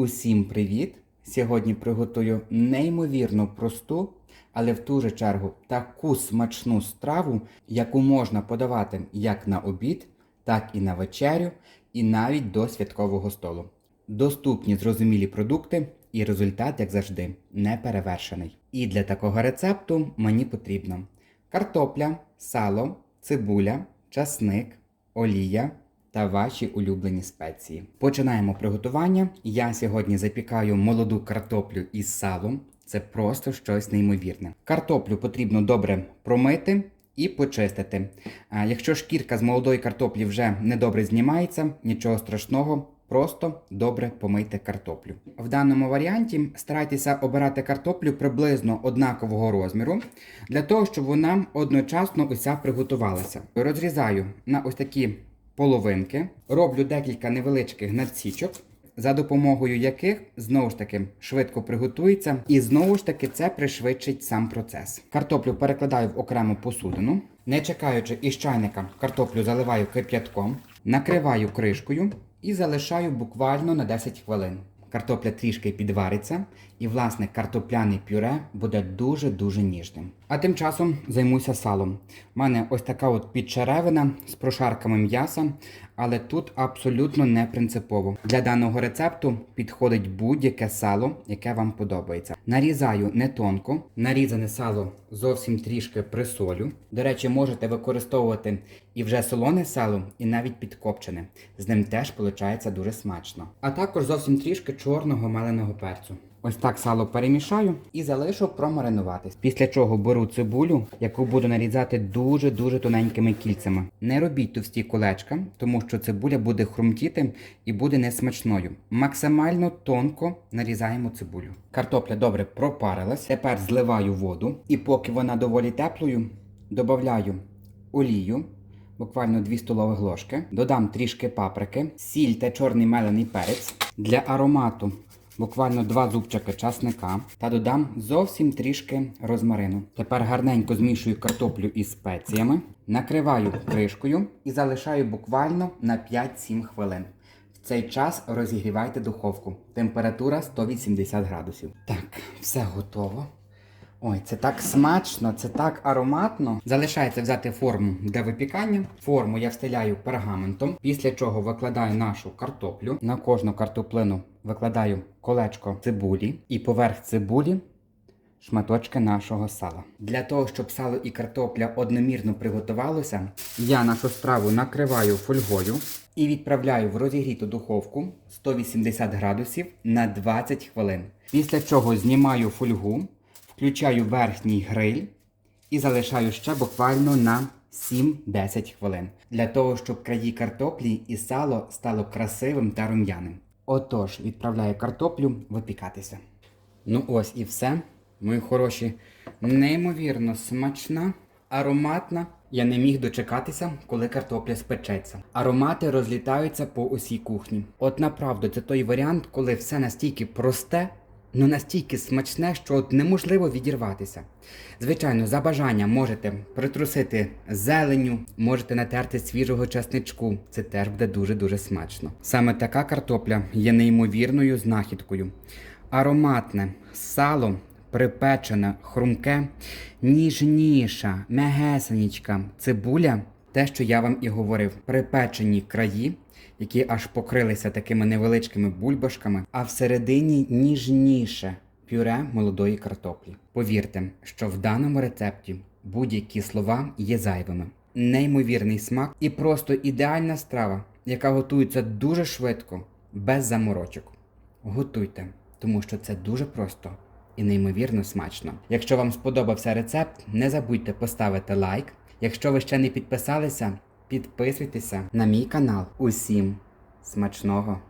Усім привіт! Сьогодні приготую неймовірно просту, але в ту же чергу таку смачну страву, яку можна подавати як на обід, так і на вечерю, і навіть до святкового столу. Доступні зрозумілі продукти і результат, як завжди, не перевершений. І для такого рецепту мені потрібно картопля, сало, цибуля, часник, олія та ваші улюблені спеції. Починаємо приготування. Я сьогодні запікаю молоду картоплю із салом. Це просто щось неймовірне. Картоплю потрібно добре промити і почистити. А якщо шкірка з молодої картоплі вже недобре знімається, нічого страшного. Просто добре помийте картоплю. В даному варіанті старайтеся обирати картоплю приблизно однакового розміру, для того, щоб вона одночасно уся приготувалася. Розрізаю на ось такі половинки, роблю декілька невеличких надсічок, за допомогою яких знову ж таки швидко приготується, і знову ж таки це пришвидшить сам процес. Картоплю перекладаю в окрему посудину, не чекаючи із чайника, картоплю заливаю кип'ятком, накриваю кришкою і залишаю буквально на 10 хвилин. Картопля трішки підвариться, і власне картопляний пюре буде дуже-дуже ніжним. А тим часом займуся салом. У мене ось така от підчеревина з прошарками м'яса, але тут абсолютно не принципово. Для даного рецепту підходить будь-яке сало, яке вам подобається. Нарізаю не тонко, нарізане сало зовсім трішки присолю. До речі, можете використовувати і вже солоне сало, і навіть підкопчене. З ним теж виходить дуже смачно. А також зовсім трішки чорного меленого перцю. Ось так сало перемішаю і залишу промаринуватись. Після чого беру цибулю, яку буду нарізати дуже-дуже тоненькими кільцями. Не робіть товсті колечка, тому що цибуля буде хрумтіти і буде несмачною. Максимально тонко нарізаємо цибулю. Картопля добре пропарилась. Тепер зливаю воду, і поки вона доволі теплою, додаю олію. Буквально 2 столових ложки. Додам трішки паприки, сіль та чорний мелений перець. Для аромату буквально два зубчики часника та додам зовсім трішки розмарину. Тепер гарненько змішую картоплю із спеціями, накриваю кришкою і залишаю буквально на 5-7 хвилин. В цей час розігрівайте духовку. Температура 180 градусів. Так, все готово. Ой, це так смачно, це так ароматно. Залишається взяти форму для випікання. Форму я встиляю пергаментом, після чого викладаю нашу картоплю. На кожну картоплину викладаю колечко цибулі і поверх цибулі шматочки нашого сала. Для того, щоб сало і картопля одномірно приготувалося, я нашу страву накриваю фольгою і відправляю в розігріту духовку 180 градусів на 20 хвилин. Після чого знімаю фольгу. Включаю верхній гриль і залишаю ще буквально на 7-10 хвилин. Для того, щоб краї картоплі і сало стало красивим та рум'яним. Отож, відправляю картоплю випікатися. Ну ось і все. Мої хороші, неймовірно смачна, ароматна. Я не міг дочекатися, коли картопля спечеться. Аромати розлітаються по усій кухні. От направду, це той варіант, коли все настільки просте, ну настільки смачне, що от неможливо відірватися. Звичайно, за бажанням можете притрусити зеленю, можете натерти свіжого часничку. Це теж буде дуже-дуже смачно. Саме така картопля є неймовірною знахідкою. Ароматне сало, припечене, хрумке, ніжніша, мегесенічка цибуля. Те, що я вам і говорив, припечені краї, які аж покрилися такими невеличкими бульбашками, а всередині ніжніше пюре молодої картоплі. Повірте, що в даному рецепті будь-які слова є зайвими. Неймовірний смак і просто ідеальна страва, яка готується дуже швидко, без заморочок. Готуйте, тому що це дуже просто і неймовірно смачно. Якщо вам сподобався рецепт, не забудьте поставити лайк. Якщо ви ще не підписалися, підписуйтеся на мій канал. Усім смачного!